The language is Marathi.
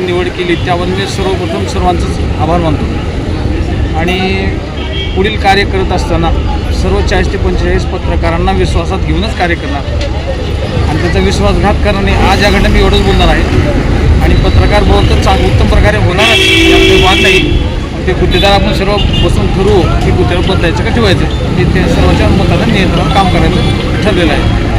निमंत्रकपदी निवड केली त्यावर मी सर्वप्रथम सर्वांचंच आभार मानतो. आणि पुढील कार्य करत असताना सर्व चाळीस ते पंचेचाळीस पत्रकारांना विश्वासात घेऊनच कार्य करणार. आणि त्याचा विश्वासघात करणे आज या घटना मी एवढंच बोलणार आहे. आणि पत्रकार बोलतं चांग उत्तम प्रकारे होणारच यामध्ये वाद नाही. ते गुत्तेदार आपण सर्व बसून ठरवू की गुत्तेदार बदलायचं का ठेवायचं? हे ते सर्वांच्या मताला नियंत्रण काम करायचं ठरलेलं आहे.